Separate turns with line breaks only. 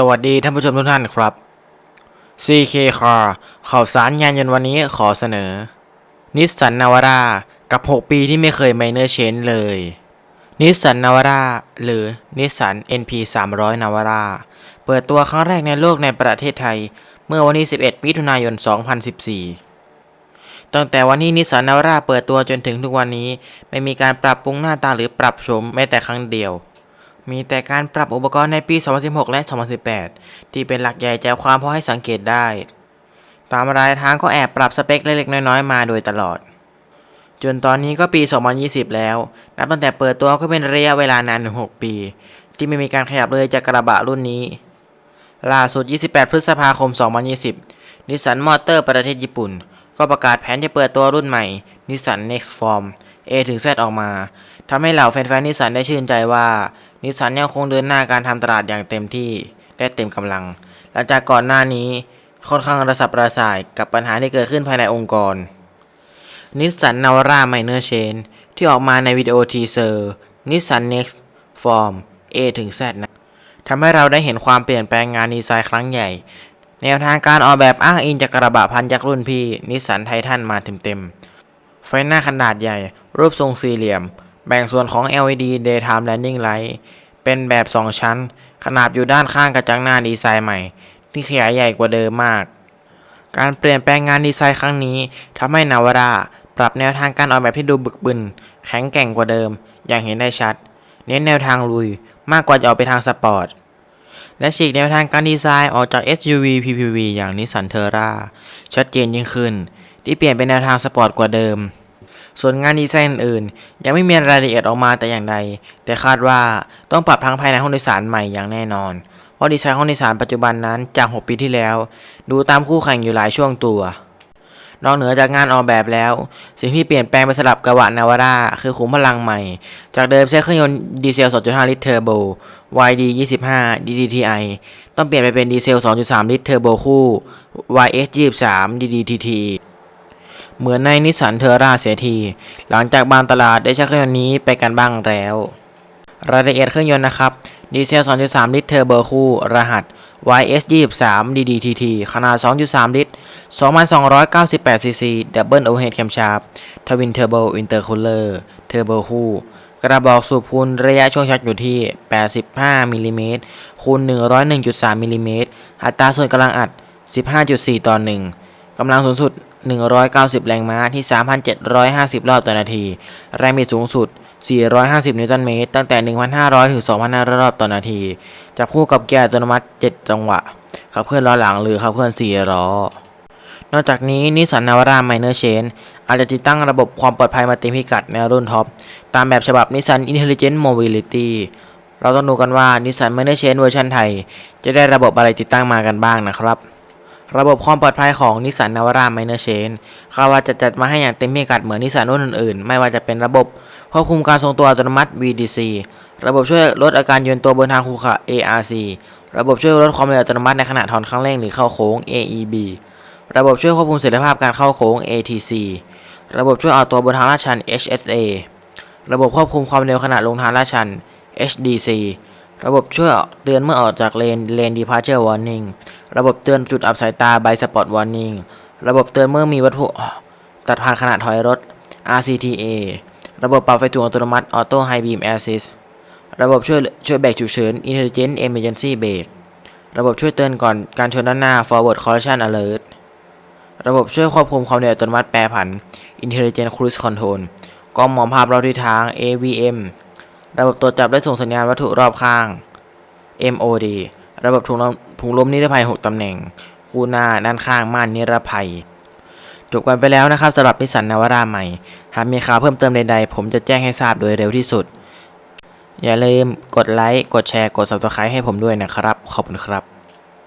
สวัสดีท่านผู้ชมทุกท่านครับ CK Car ข่าวสารยานยนต์วันนี้ขอเสนอ นิสสันนาวาร่ากับ 6 ปีที่ไม่เคยไมเนอร์เชนเลย นิสสันนาวาร่าหรือนิสสัน NP 300นาวาร่าเปิดตัวครั้งแรกในโลกในประเทศไทย เมื่อวันที่ 11 มิถุนายน 2014 ตั้งแต่วันที่นิสสันนาวาร่าเปิดตัวจนถึงทุกวันนี้ ไม่มีการปรับปรุงหน้าตาหรือปรับโฉมแม้แต่ครั้งเดียว มีแต่การปรับอุปกรณ์ในปี 2016 และ 2018 ที่เป็นหลักใหญ่ใจความพอให้สังเกตได้ ตามรายทางก็แอบปรับสเปคเล็กๆน้อยๆ มาโดยตลอด จนตอนนี้ก็ปี 2020 แล้ว นับตั้งแต่เปิดตัวก็เป็นระยะเวลานานถึง6ปี ที่ไม่มีการขยับเลยจากกระบะรุ่นนี้ ล่าสุด 28 พฤษภาคม 2020 นิสสันมอเตอร์ประเทศญี่ปุ่น ก็ประกาศแผนจะเปิดตัวรุ่นใหม่นิสสัน Next Form A ถึง Z ออกมา ทำให้เหล่าแฟนๆนิสสันได้ชื่นใจว่านิสสันยังคงเดินหน้าการทำตลาดอย่างเต็มที่และเต็มกำลัง หลังจากก่อนหน้านี้ค่อนข้างระสับระสายกับปัญหาที่เกิดขึ้นภายในองค์กร นิสสันนาวาร่าไมเนอร์เชนที่ออกมาในวิดีโอทีเซอร์นิสสัน Next Form A ถึง Z นะทำให้เราได้เห็นความเปลี่ยนแปลงงานดีไซน์ครั้งใหญ่ แนวทางการออกแบบอ้างอิงจากกระบะพันยักษ์รุ่นพี่นิสสันไททันมาเต็มๆไฟหน้าขนาดใหญ่ รูปทรงสี่เหลี่ยม แบ่งส่วนของ LED Daytime Landing Light เป็นแบบ 2 ชั้น ขนาบอยู่ด้านข้างกระจังหน้าดีไซน์ใหม่ ที่ขยายใหญ่กว่าเดิมมาก การเปลี่ยนแปลงงานดีไซน์ครั้งนี้ทำให้นาวาร่าปรับแนวทางการออกแบบที่ดูบึกบึนแข็งแกร่งกว่าเดิม อย่างเห็นได้ชัด เน้นแนวทางลุยมากกว่าจะออกไปทางสปอร์ตและฉีกแนวทางการดีไซน์ออกจาก SUV PPV อย่างนิสสันเทอร่าชัดเจนยิ่งขึ้น ที่เปลี่ยนเป็นแนวทางสปอร์ตกว่าเดิม ส่วนงานดีไซน์อื่นๆยังไม่มีรายละเอียดออกมาแต่อย่างใด แต่คาดว่าต้องปรับทั้งภายในห้องโดยสารใหม่อย่างแน่นอน เพราะดีไซน์ห้องโดยสารปัจจุบันนั้นจาก 6 ปีที่แล้ว ดูตามคู่แข่งอยู่หลายช่วงตัวนอกเหนือจากงานออกแบบแล้ว สิ่งที่เปลี่ยนแปลงไปสลับกระบะนาวาร่าคือขุมพลังใหม่ จากเดิมใช้เครื่องยนต์ดีเซล 2.5 ลิตรเทอร์โบ YD 25 DDTI ต้องเปลี่ยนไปเป็นดีเซล 2.3 ลิตรเทอร์โบคู่ YS 23 DDTT เหมือนในนิสสันเทอร่าเสียที หลังจากบางตลาดได้ใช้เครื่องยนต์นี้ไปกันบ้างแล้ว รายละเอียดเครื่องยนต์นะครับ ดีเซล 2.3 ลิตรเทอร์โบคู่ รหัส YS 23 DDTT ขนาด 2.3 ลิตร 2,298ซีซีดับเบิลโอเฮดแคมชาร์ปทวินเทอร์โบอินเตอร์คูลเลอร์ เทอร์โบคู่ กระบอกสูบพูนระยะช่วงชักอยู่ที่ 85มิลลิเมตรคูณ 101.3มิลลิเมตรอัตราส่วนกำลังอัด 15.4 ต่อ 1กำลังสูงสุด 190 แรงม้าที่ 3,750 รอบต่อนาที แรงบิดสูงสุด 450 นิวตันเมตร ตั้งแต่ 1,500 ถึง 2,500 รอบต่อนาที จับคู่กับเกียร์อัตโนมัติ 7 จังหวะ ขับเคลื่อนล้อหลังหรือขับเคลื่อน 4 ล้อ นอกจากนี้นิสสันนาวาร่าไมเนอร์เชนอาจจะติดตั้งระบบความปลอดภัยมาเต็มพิกัดในรุ่นท็อป ตามแบบฉบับนิสสัน Intelligent Mobility เราต้องดูกันว่านิสสันไมเนอร์เชนเวอร์ชันไทย จะได้ระบบอะไรติดตั้งมากันบ้างนะครับ ระบบความปลอดภัยของนิสสันนาวาร่าไมเนอร์เชนคาดว่าจะจัดมาให้อย่างเต็มพิกัดเหมือนนิสสันรุ่นอื่นๆ ไม่ว่าจะเป็นระบบควบคุมการทรงตัวอัตโนมัติ VDC ระบบช่วยลดอาการยืนตัวบนทางขรุขระ ARC ระบบช่วยลดความเร็วอัตโนมัติในขณะถอนคันเร่งหรือเข้าโค้ง AEB ระบบช่วยควบคุมเสถียรภาพการเข้าโค้ง ATC ระบบช่วยเอาตัวบนทางลาดชัน HSA ระบบควบคุมความเร็วขณะลงทางลาดชัน HDC ระบบช่วยเตือนเมื่อออกจากเลน Lane Departure Warning ระบบเตือนจุดอับสายตา By Spot Warning ระบบเตือนเมื่อมีวัตถุตัดผ่านขณะถอยรถ RCTA ระบบปรับไฟสูงอัตโนมัติ Auto High Beam Assist ระบบช่วยช่วยเบรกฉุกเฉิน Intelligent Emergency Brake ระบบช่วยเตือนก่อนการชนด้านหน้า Forward Collision Alert ระบบช่วยควบคุมความเร็วอัตโนมัติแปรผัน Intelligent Cruise Control กล้องมองภาพรอบทิศทาง AVM ระบบตรวจจับและส่งสัญญาณวัตถุรอบข้าง MOD ระบบถุงลมถุงลมนิรภัย 6 ตำแหน่ง คู่หน้าด้านข้างม่านนิรภัย จบกันไปแล้วนะครับสำหรับนิสสันนาวาร่าใหม่ หากมีข่าวเพิ่มเติมใดๆ ผมจะแจ้งให้ทราบโดยเร็วที่สุด อย่าลืมกดไลค์ กดแชร์ กด subscribe ให้ผมด้วยนะครับ ขอบคุณครับ